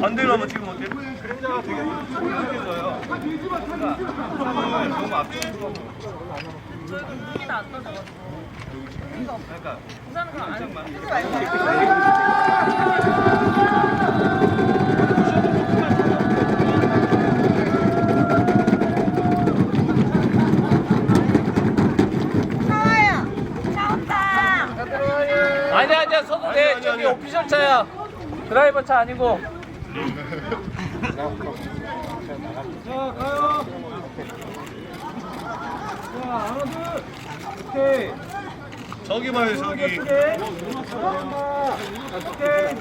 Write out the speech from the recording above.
반대로 한번 찍으면 어때? 그림자가 되게. 그러니까 너무 앞쪽으로 저희도 눈이 다안 떠져가지고. 그러니까 우선은 그럼 안 쓰지 말고. 차와요. 차온다. 아니야 아니야 서도 돼 아니, 저기. 오피셜 차야 드라이버 차 아니고 자 가요. 자 하나 둘. 오케이. 저기 봐요 저기. 네. 오케이.